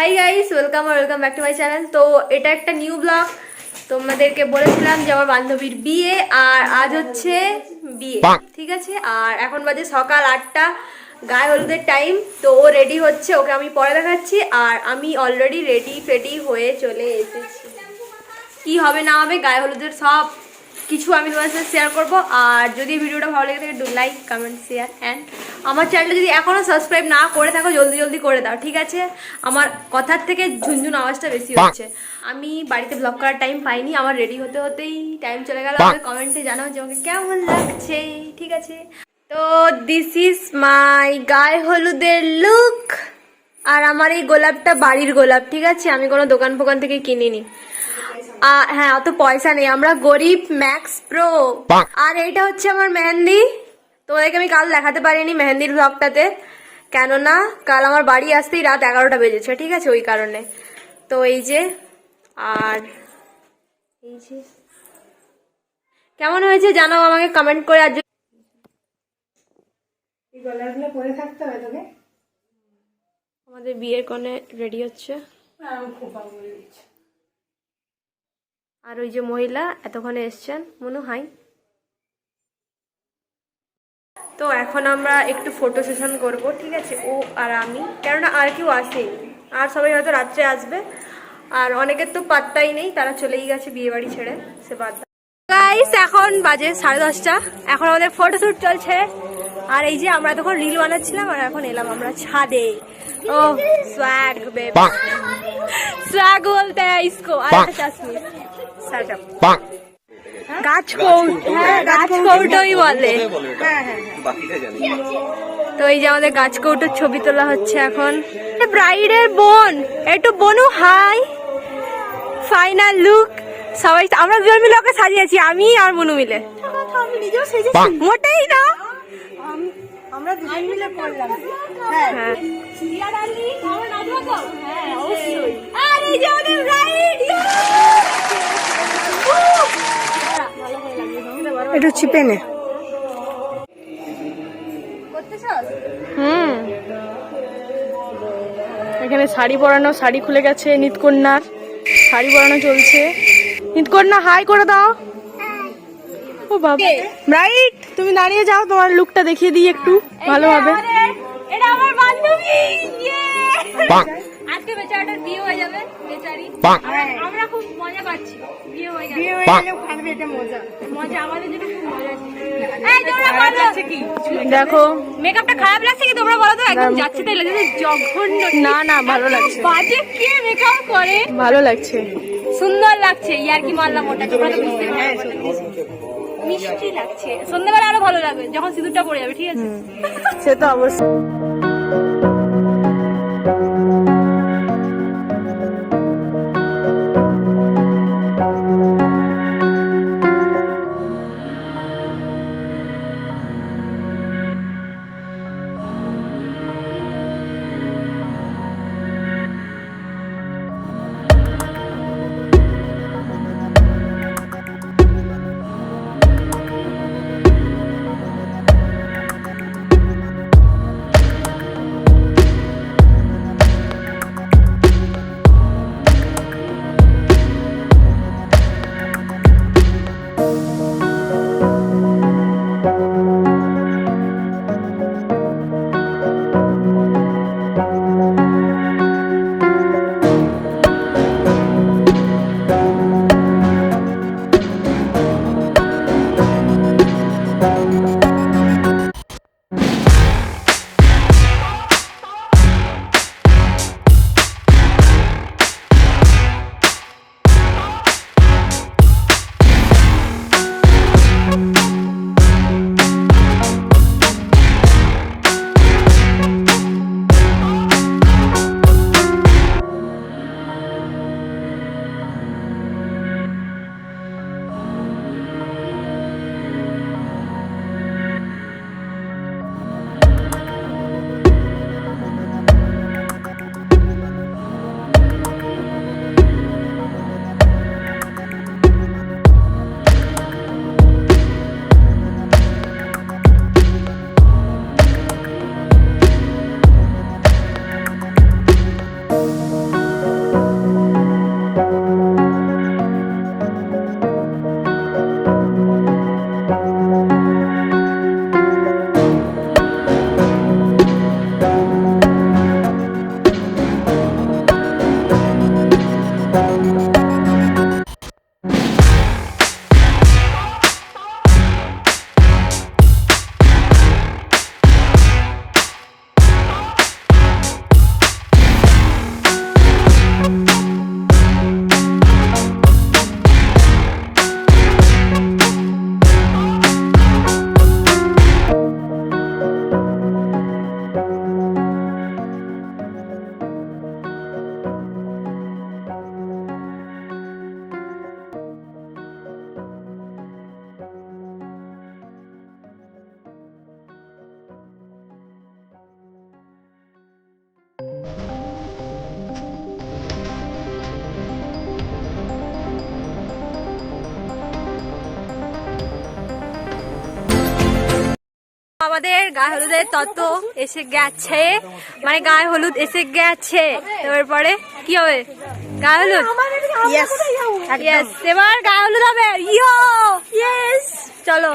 High guys welcome R welcome back to my channel তো এটা একটা নিউ ব্লগ তোমাদেরকে বলেছিলাম যে আমার বান্ধবীর বিয়ে আর আজ হচ্ছে বিয়ে ঠিক আছে? আর এখন বাজে সকাল আটটা গায়ে হলুদের টাইম তো ও রেডি হচ্ছে ওকে আমি পরে দেখাচ্ছি আর আমি অলরেডি রেডি ফেডি হয়ে চলে এসেছি। কি হবে না হবে গায়ে হলুদের সব কিছু আমি তোমার সাথে শেয়ার করব। আর যদি ভিডিওটা ভালো লেগে থাকে do like comment share and আমার চ্যানেলটা যদি এখনও সাবস্ক্রাইব না করে থাকো জলদি জলদি করে দাও ঠিক আছে? আমার কথার থেকে ঝুনঝুন আওয়াজটা বেশি হচ্ছে। আমি বাড়িতে ব্লগ করার টাইম পাইনি আমার রেডি হতে হতেই টাইম চলে গেল। আমাকে কমেন্টে জানাও যে আমাকে কেমন লাগছে ঠিক আছে? তো দিস ইজ মাই গায়ে হলুদের লুক আর আমার এই গোলাপটা বাড়ির গোলাপ ঠিক আছে? আমি কোনো দোকান ফোকান থেকে কিনিনি। হ্যাঁ অত পয়সা নেই। আমরা গরিব ম্যাক্স প্রো। আর এইটা হচ্ছে আমার মেহেন্দি। তোমাদেরকে আমি কাল দেখাতে পারিনি মেহেন্দির ব্লগটাতে কেননা কাল আমার বাড়ি আসতেই রাত এগারোটা বেজেছে ঠিক আছে? ওই কারণে। তো এই যে আর এই যে। কেমন হয়েছে জানাও আমাকে কমেন্ট করে আর যদি- এই গলাগুলো পরে থাকতে হবে তোকে? আমাদের বিয়ের কনে রেডি হচ্ছে। বলে দিচ্ছি। আর ওই যে মহিলা এতক্ষণে এসছেন মনু হাই। তো এখন আমরা একটু ফটো সেশন করব ঠিক আছে? ও আর আমি। কেননা আর কেউ আসেনি। আর সবাই হয়তো রাত্রে আসবে। আর অনেকের তো পাত্তাই নেই তারা চলেই গেছে বিয়ে বাড়ি ছেড়ে সে বাদ গাইস এখন বাজে সাড়ে দশটা। এখন আমাদের ফটোশ্যুট চলছে। আর এই যে আমরা তখন রিল বানাচ্ছিলাম আর এখন এলাম আমরা ছাদে। ও বেব স্ব্যাগ বলতে হ্যাঁ ইসকো আর একটা চাশমি শাট গাছ কৌট হ্যাঁ গাছ কৌটোই বলে। হ্যাঁ হ্যাঁ বাকিটা জানি। তো এই যে আমাদের গাছ কৌটোর ছবি তোলা হচ্ছে এখন। ব্রাইডের বোন একটু বনু হাই। Final look. সবাই আমরা দুজন মিলে ওকে সাজিয়েছি আমি আর মনু মিলে। মোটেই না। আমরা দুজন মিলে করলাম। হ্যাঁ। হ্যাঁ। আর এই যে আমাদের bride, একটু চিপে নে হুম। এখানে শাড়ি পরানো শাড়ি খুলে গেছে নিতকন্যার। শাড়ি পরানো চলছে। নিতকন্যা হাই করে দাও। ও বাবা। ব্রাইট তুমি দাঁড়িয়ে যাও তোমার লুকটা দেখিয়ে দিই একটু। ভালোভাবে এটা আমার বান্ধবী! আজকে বেচারাটার বিয়ে হয়ে যাবে বেচারি। আমরা খুব মজা পাচ্ছি। বিয়ে হয়ে যাবে বিয়ে হয়ে গেলেও খাবে এটা মজা মজা আমাদের জন্য খুব মজা এই তোমরা বলো দেখো। মেকআপটা খারাপ লাগছে কি তোমরা বলো তো? একদম যাচ্ছে তাই লাগছে জঘন্য না না ভালো লাগছে। বাজে কে মেকআপ করে? ভালো লাগছে। সুন্দর লাগছে ইয়ার কি মারলাম ওটা। তোমরা তো বুঝতে মিষ্টি লাগছে। সন্ধ্যাবেলা আরও ভালো লাগবে যখন সিঁদুরটা পড়ে যাবে ঠিক আছে? সে তো অবশ্যই। আমাদের গায়ে হলুদের তত এসে গেছে। মানে গায়ে হলুদ এসে গেছে। তারপরে কি হবে? গায়ে হলুদ? এবার গায়ে হলুদ হবে। ইয়ো! চলো।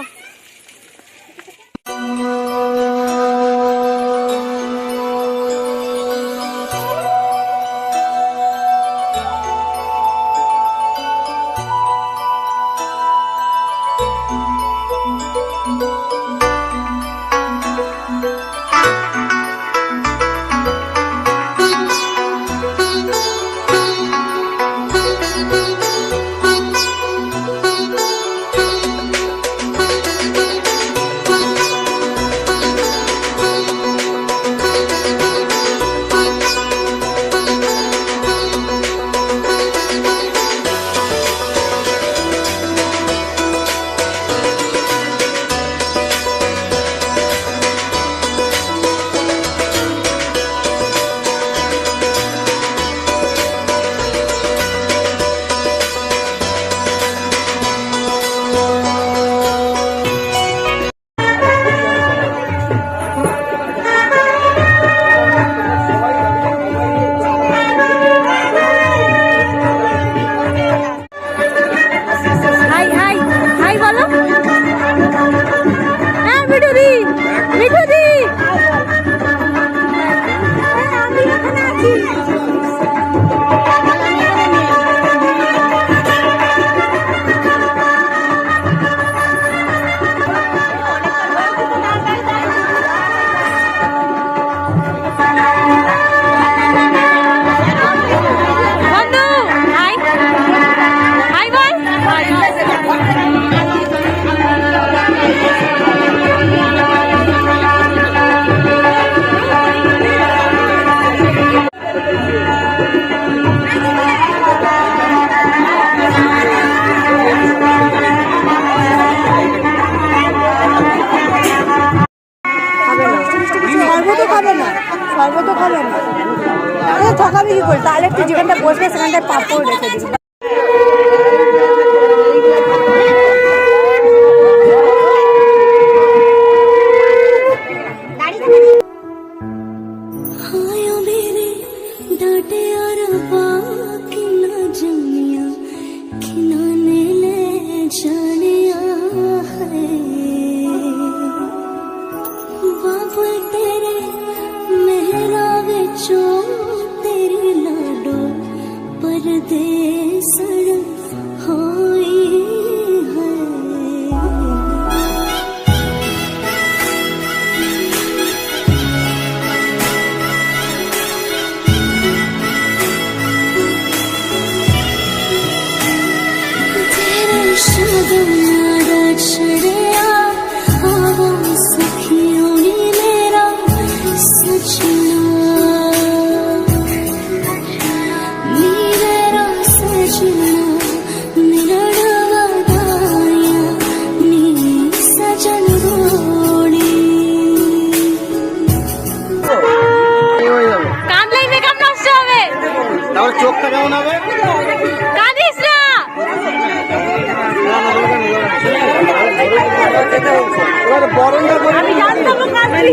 আমি জানতাম বরণটা করে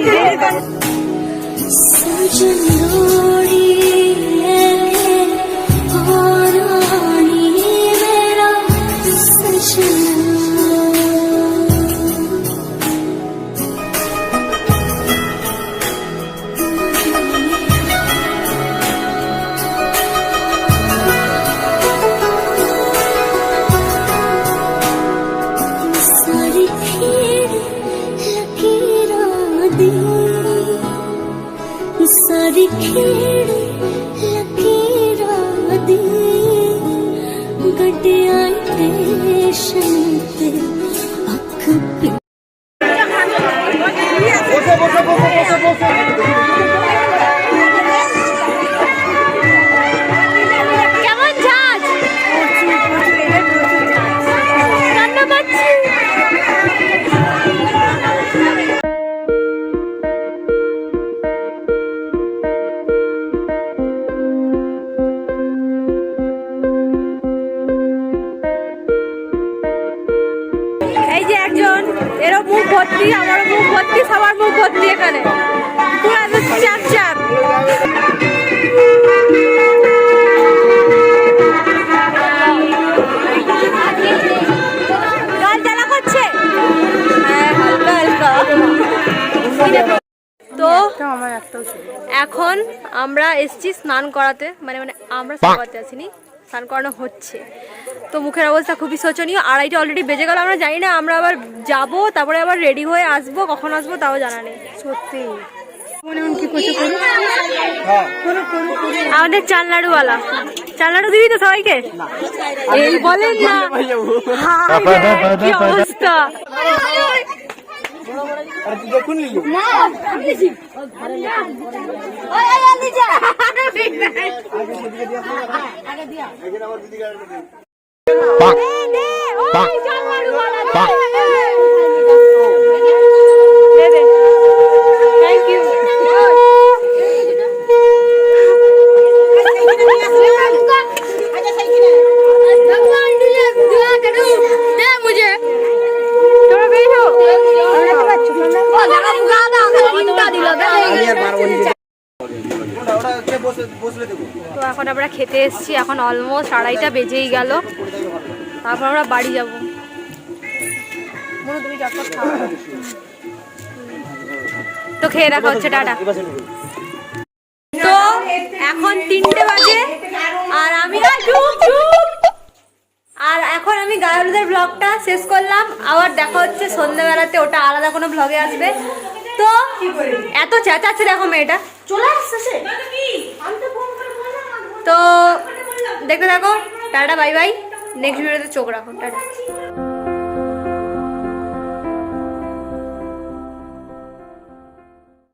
এরও মুখ ভর্তি আমার মুখ ভর্তি সবার মুখ ভর্তি এখানে। পুরো চাপ চাপ। এখন আমরা এসছি স্নান করাতে মানে মানে আমরা স্নান করাতে আসিনি। স্নান করানো হচ্ছে। তো মুখের অবস্থা খুবই শোচনীয়। আড়াইটা অলরেডি বেজে গেল আমরা জানি না আমরা আবার যাব তারপরে আবার রেডি হয়ে আসব কখন আসব তাও জানা নেই। সত্যি। মনে মনে কি করছে করুন আমাদের চাল নাড়ুওয়ালা চাল নাড়ু আগে দিয়া আগে দিয়া বলেন না হায় রে, দে অবস্থা দেখুন নিল থ্যাংক ইউ তোমরা বেরিয়ে বসলে দেবো তো এখন আমরা খেতে এসেছি এখন অলমোস্ট আড়াইটা বেজেই গেল। তারপর আমরা বাড়ি যাব। তো খেয়ে দেখা হচ্ছে টাটা। তো এখন তিনটে বাজে আর আমি। আর এখন আমি গায়লদের ব্লগটা শেষ করলাম। আবার দেখা হচ্ছে সন্ধ্যাবেলাতে ওটা আলাদা কোনো ব্লগে আসবে। তো? এত চেঁচাচ্ছে দেখো মেয়েটা। চলে আসছে তো দেখতে দেখো টাটা বাই বাই। নেক্সট ভিডিওতে চোখ রাখো। টাটা।